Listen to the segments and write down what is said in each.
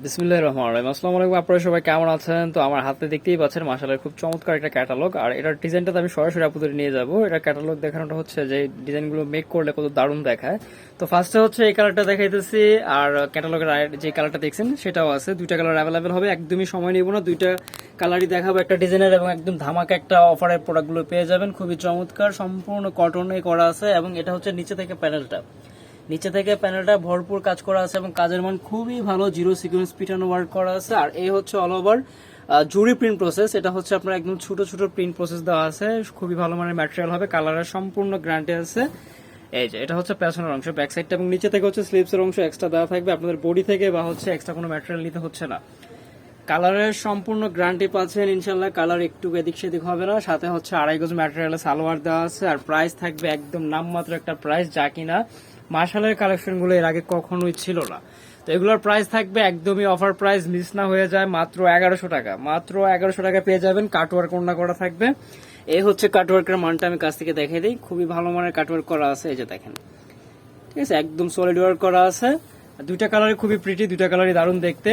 বিসমিল্লাহ রহমান রহিম। আসসালামু আলাইকুম, আপনারা সবাই কেমন আছেন? তো আমার হাতে দেখতেই পাচ্ছেন মাসালের খুব চমৎকার একটা ক্যাটালগ। আর এটার ডিজাইনটা আমি সরাসরি আপনাদের নিয়ে যাব। এটা ক্যাটালগ দেখানোটা হচ্ছে যে ডিজাইনগুলো মেক করলে কত দারুণ দেখায়। তো ফার্স্টে হচ্ছে এই কালারটা দেখাইতেছি। আর ক্যাটালগের যে কালারটা দেখছেন, সেটাও আছে। দুইটা কালার অ্যাভেলেবেল হবে, একদমই সময় নিব না। দুইটা কালারই দেখাবো, একটা ডিজাইনের এবং একদম ধামাকা একটা অফারের প্রোডাক্টগুলো পেয়ে যাবেন। খুবই চমৎকার, সম্পূর্ণ কটনে করা আছে এবং এটা হচ্ছে নিচে থেকে প্যানেলটা নিচে থেকে প্যানেলটা ভরপুর কাজ করা আছে এবং কাজের মান খুবই ভালো জিরো সিকুয়েন্স পিটানো ওয়ার্ক করা আছে। আর এই হচ্ছে all over jury print process এটা হচ্ছে আপনার একদম ছোট ছোট প্রিন্ট প্রসেস দেওয়া আছে। খুবই ভালো মানের ম্যাটেরিয়াল হবে কালারের সম্পূর্ণ গ্যারান্টি আছে। এই যে, এটা হচ্ছে পেছনের অংশ ব্যাক সাইডটা এবং নিচে থেকে হচ্ছে স্লিপসের অংশ এক্সট্রা দেওয়া থাকবে। আপনাদের বডি থেকে বা হচ্ছে এক্সট্রা কোনো ম্যাটেরিয়াল নিতে হচ্ছে না। কালারের সম্পূর্ণ গ্যারান্টি পাচ্ছেন ইনশাল্লাহ কালার একটু এদিক সেদিক হবে না। সাথে হচ্ছে আড়াই গজ ম্যাটেরিয়ালে সালোয়ার দেওয়া আছে আর প্রাইস থাকবে একদম নামমাত্র একটা প্রাইস যা কিনা মার্শালের কালেকশনগুলো এর আগে কখনোই ছিল না। তো এগুলোর প্রাইস থাকবে একদমই অফার প্রাইস মিস না হয়ে যায়, মাত্র এগারোশো টাকা। মাত্র এগারোশো টাকা পেয়ে যাবেন কাটওয়ার্ক কন্যা করা থাকবে। এই হচ্ছে কাটওয়ার্কের মানটা আমি কাছ থেকে দেখে দিই। খুবই ভালো মানের কাটওয়ার্ক করা আছে, এই যে দেখেন। ঠিক আছে, একদম সলিড ওয়ার্ক করা আছে। দুইটা কালারই খুবই প্রিটি দুইটা কালারই দারুণ দেখতে।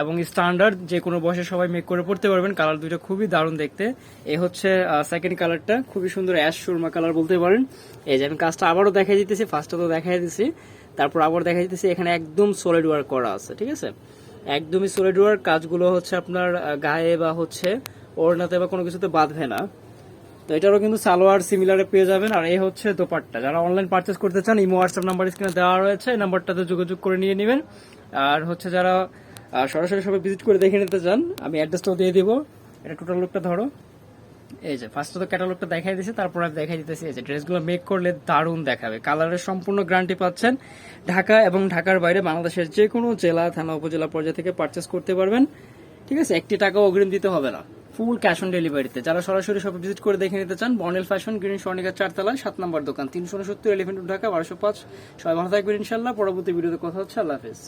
এবং স্ট্যান্ডার্ড যে কোনো বয়সে সবাই মেক করে পড়তে পারবেন। কালার দুইটা খুবই দারুণ দেখতে। এ হচ্ছে সেকেন্ড কালারটা খুবই সুন্দর অ্যাশ সুরমা কালার বলতে পারেন। এই যে আমি কাজটা আবারও দেখাই দিতেছি ফার্স্টে তো দেখাই দিতেছি তারপর আবার দেখাই দিতেছি, এখানে একদম সলিড ওয়ার্ক করা আছে, ঠিক আছে? একদমই সলিড ওয়ার্ক কাজগুলো হচ্ছে আপনার গায়ে বা হচ্ছে ওড়নাতে বা কোনো কিছুতে বাঁধবে না। তো এটারও কিন্তু সালোয়ার সিমিলারে পেয়ে যাবেন। আর এই হচ্ছে দোপাট্টা। যারা অনলাইন পারচেস করতে চান ইমো হোয়াটসঅ্যাপ নাম্বার স্ক্রিনে দেওয়া রয়েছে। এই নাম্বারটাতে যোগাযোগ করে নিয়ে নেবেন। আর হচ্ছে যারা সরাসরি সবাই ভিজিট করে দেখে নিতে চান, আমি অ্যাড্রেসটাও দিয়ে দিব। এটা টোটাল লুকটা ধরো। এই যে ফার্স্ট তো ক্যাটালগটা দেখাই দিয়েছি, তারপর আমি দেখাই দিতেছি। এই যে, ড্রেসগুলো মেক করলে দারুণ দেখাবে। কালারের সম্পূর্ণ গ্যারান্টি পাচ্ছেন। ঢাকা এবং ঢাকার বাইরে বাংলাদেশের যে কোনো জেলা, থানা, উপজেলা পর্যায়ে থেকে পারচেস করতে পারবেন। ঠিক আছে? একটি টাকাও অগ্রিম দিতে হবে না। ফুল ক্যাশ অন ডেলিভারিতে যারা সরাসরি সব ভিজিট করে দেখে নিতে চান বর্নেল ফ্যাশন গ্রিন স্বর্ণিকার চারতলায় সাত নম্বর দোকান, তিনশো উনসত্তর এলিফেন্ট ঢাকা, বারোশো পাঁচ। সবাই ভালো থাকবেন ইনশাল্লাহ পরবর্তী ভিডিওতে কথা হচ্ছে। আল্লাহ হাফিজ।